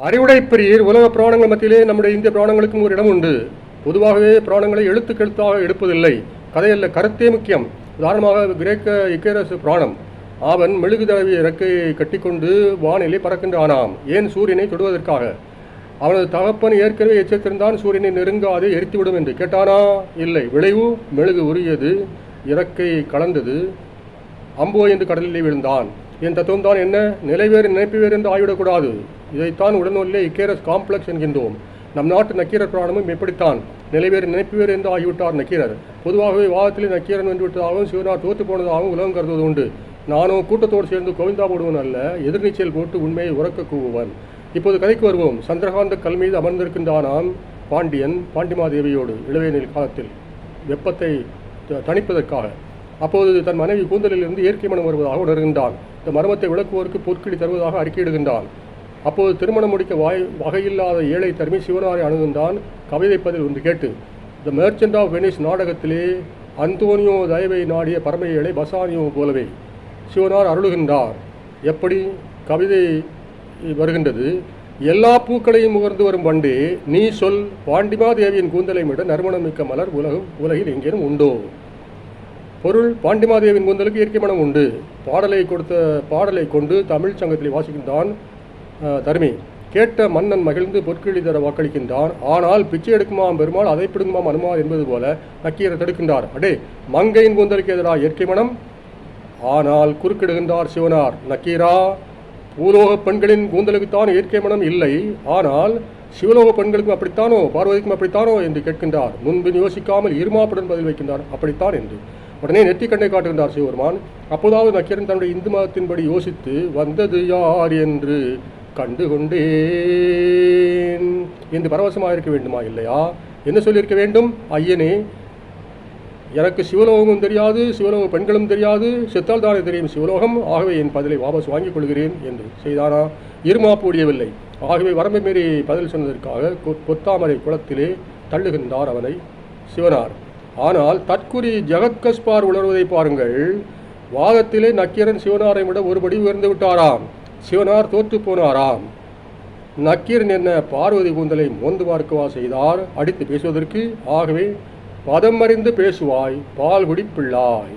அறிவுடை உலக புராணங்கள் மத்தியிலே நம்முடைய இந்திய புராணங்களுக்கும் ஒரு இடம் உண்டு பொதுவாகவே புராணங்களை எழுத்துக்கெழுத்தாக எடுப்பதில்லை. கதையல்ல கருத்தே முக்கியம். உதாரணமாக கிரேக்க இக்கேரசு புராணம். அவன் மெழுகு தடவி இறக்கையை கட்டிக்கொண்டு வானிலை பறக்கின்றானாம். ஏன் சூரியனை தொடுவதற்காக? அவனது தகப்பன் ஏற்கனவே எச்சரித்திருந்தான் சூரியனை நெருங்காது எரித்துவிடும் என்று. கேட்டானா? இல்லை. விளைவு? மெழுகு உரியது இறக்கை கலந்தது. அம்போ என்று கடலிலே விழுந்தான். என் தத்துவம் தான் என்ன? நிலைவேறு நினைப்பு வேறு என்று ஆகிவிடக்கூடாது. இதைத்தான் உடனே இக்கேரஸ் காம்ப்ளெக்ஸ் என்கின்றோம். நம் நாட்டு நக்கீரர் புராணமும் எப்படித்தான் நிலைவேறு நினைப்பு வேறு என்று ஆகிவிட்டார் நக்கீரர். பொதுவாகவே வாதத்தில் நக்கீரன் வென்றுவிட்டதாகவும் சிவனார் தோற்று போனதாகவும் உலகம் கருதுவது உண்டு. நானும் கூட்டத்தோடு சேர்ந்து கோவிந்தா போடுவன் அல்ல எதிர்நீச்சல் போட்டு உண்மையை உறக்க கூவுவன். இப்போது கதைக்கு வருவோம். சந்திரகாந்த கல் மீது அமர்ந்திருக்கின்றானாம் பாண்டியன் பாண்டிமாதேவியோடு இளவேனில் காலத்தில் வெப்பத்தை த- தணிப்பதற்காக. அப்போது தன் மனைவி கூந்தலிலிருந்து இயற்கை மனம் வருவதாக உணர்கின்றான். இந்த மர்மத்தை விளக்குவோருக்கு பொற்கிழி தருவதாக அறிக்கையிடுகின்றான். அப்போது திருமணம் முடிக்க வாய் வகையில்லாத ஏழை தருமி சிவனாரை அணுகுந்தான். கவிதை பதில் ஒன்று கேட்டு த மெர்ச்சன்ட் ஆஃப் வெனிஸ் நாடகத்திலே அந்தோனியோ தயவை நாடிய பரம ஏழை பசானியோ போலவே சிவனார் அருளுகின்றார். எப்படி? கவிதை வருகின்றது எல்லா பூக்களையும் முகர்ந்து வரும் வண்டே நீ சொல் பாண்டிமாதேவியின் கூந்தலை விட நறுமணம் மிக்க மலர் உலகம் உலகில் எங்கேனும் உண்டோ? பொருள் பாண்டிமாதேவின் கூந்தலுக்கு இயற்கை மனம் உண்டு. பாடலை கொடுத்த பாடலை கொண்டு தமிழ் சங்கத்தில் வாசிக்கின்றான் தருமி. கேட்ட மன்னன் மகிழ்ந்து பொற்கிழி தர வாக்களிக்கின்றான். ஆனால் பிச்சை எடுக்குமாம் பெருமாள் அதை பிடுங்குமாம் அனுமார் என்பது போல நக்கீரை தடுக்கின்றார். அடே மங்கையின் கூந்தலுக்கு எதிராக இயற்கை மனம்? ஆனால் குறுக்கிடுகின்றார் சிவனார். நக்கீரா பூலோக பெண்களின் கூந்தலுக்குத்தான் இயற்கை மனம் இல்லை. ஆனால் சிவலோக பெண்களுக்கும் அப்படித்தானோ? பார்வதிக்கும் அப்படித்தானோ? என்று கேட்கின்றார். முன்பின் யோசிக்காமல் இருமாப்புடன் பதில் வைக்கின்றார். அப்படித்தான் என்று. உடனே நெற்றி கண்ணை காட்டுகின்றார் சிவபெருமான். அப்போதாவது நக்கீரன் தன்னுடைய இந்து மதத்தின்படி யோசித்து வந்தது யார் என்று கண்டு கொண்டேன் என்று பரவசமாக இருக்க வேண்டுமா இல்லையா? என்ன சொல்லியிருக்க வேண்டும்? ஐயனே எனக்கு சிவலோகமும் தெரியாது சிவலோக பெண்களும் தெரியாது செத்தால் தானே தெரியும் சிவலோகம். ஆகவே என் பதிலை வாபஸ் வாங்கிக் கொள்கிறேன் என்று. செய்தானா? இருமாப்பு முடியவில்லை. ஆகவே வரம்பை மீறி பதில் சொன்னதற்காக கொ- கொத்தாமரை குளத்திலே தள்ளுகின்றார் அவனை சிவனார். ஆனால் தற்குறி ஜெகத்கஸ்பார் உணர்வதை பாருங்கள். வாதத்திலே நக்கீரன் சிவனாரை விட ஒருபடி உயர்ந்து விட்டாராம். சிவனார் தோற்று போனாராம். நக்கீரன் என்ன பார்வதி கூந்தலை மோந்து பார்க்கவா செய்தார்? அடித்து பேசுவதற்கு ஆகவே பதம் அறிந்து பேசுவாய் பால் குடிப்பிள்ளாய்